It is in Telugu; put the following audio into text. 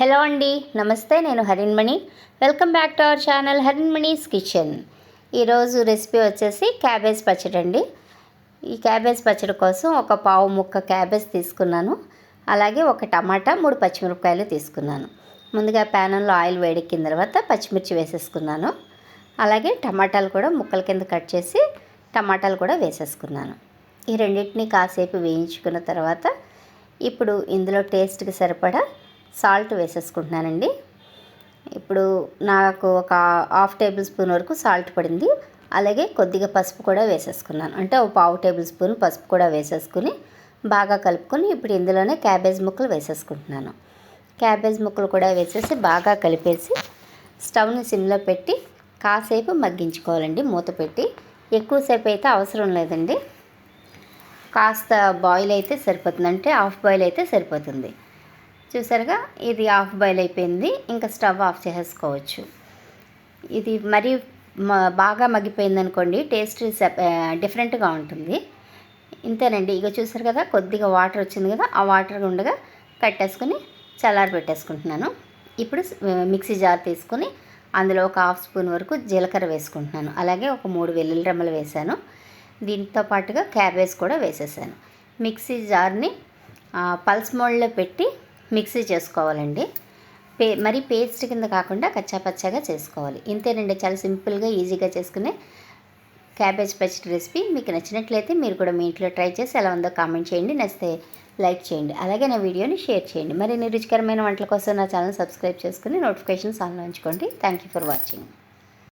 హలో అండి నమస్తే నేను Harinmani. Welcome back to our channel Harinmani's kitchen. ఈరోజు రెసిపీ వచ్చేసి క్యాబేజ్ పచ్చడి అండి. ఈ క్యాబేజ్ పచ్చడి కోసం ఒక పావు ముక్క క్యాబేజ్ తీసుకున్నాను. అలాగే ఒక టమాటా మూడు పచ్చిమిరపకాయలు తీసుకున్నాను. ముందుగా ప్యానంలో ఆయిల్ వేడెక్కిన తర్వాత పచ్చిమిర్చి వేసేసుకున్నాను. అలాగే టమాటాలు కూడా ముక్కల కింద కట్ చేసి టమాటాలు కూడా వేసేసుకున్నాను. ఈ రెండింటిని కాసేపు వేయించుకున్న తర్వాత ఇప్పుడు ఇందులో టేస్ట్కి సరిపడా సాల్ట్ వేసేసుకుంటున్నానండి. ఇప్పుడు నాకు ఒక హాఫ్ టేబుల్ స్పూన్ వరకు సాల్ట్ పడింది. అలాగే కొద్దిగా పసుపు కూడా వేసేసుకున్నాను. అంటే ఒక పావు టేబుల్ స్పూన్ పసుపు కూడా వేసేసుకుని బాగా కలుపుకొని ఇప్పుడు ఇందులోనే క్యాబేజ్ ముక్కలు వేసేసుకుంటున్నాను. క్యాబేజ్ ముక్కలు కూడా వేసేసి బాగా కలిపేసి స్టవ్ని సిమ్లో పెట్టి కాసేపు మగ్గించుకోవాలండి మూత పెట్టి. ఎక్కువసేపు అయితే అవసరం లేదండి. కాస్త బాయిల్ అయితే సరిపోతుంది. అంటే హాఫ్ బాయిల్ అయితే సరిపోతుంది. చూసారుగా ఇది ఆఫ్ బాయిల్ అయిపోయింది. ఇంకా స్టవ్ ఆఫ్ చేసేసుకోవచ్చు. ఇది మరీ మ- బాగా మగ్గిపోయింది అనుకోండి టేస్ట్ డిఫరెంట్గా ఉంటుంది. ఇంతేనండి. ఇక చూసారు కదా కొద్దిగా వాటర్ వచ్చింది కదా ఆ వాటర్ ఉండగా కట్టేసుకుని చల్లారి పెట్టేసుకుంటున్నాను. ఇప్పుడు మిక్సీ జార్ తీసుకుని అందులో ఒక హాఫ్ స్పూన్ వరకు జీలకర్ర వేసుకుంటున్నాను. అలాగే ఒక మూడు వెల్లుల్లి రెమ్మలు వేసాను దీంతో పాటుగా క్యాబేజ్ కూడా వేసేసాను. మిక్సీ జార్ని పల్స్ మోడ్లో పెట్టి మిక్సీ చేసుకోవాలండి. పే మరి పేస్ట్ కింద కాకుండా కచ్చాపచ్చాగా చేసుకోవాలి. ఇంతేనండి చాలా సింపుల్గా ఈజీగా చేసుకునే క్యాబేజ్ పచ్చడి రెసిపీ. మీకు నచ్చినట్లయితే మీరు కూడా మీ ఇంట్లో ట్రై చేసి ఎలా ఉందో కామెంట్ చేయండి. నచ్చితే లైక్ చేయండి. అలాగే నా వీడియోని షేర్ చేయండి. మరిన్ని రుచికరమైన వంటల కోసం నా ఛానల్ సబ్స్క్రైబ్ చేసుకుని నోటిఫికేషన్స్ ఆన్లో ఉంచుకోండి. Thank you for watching.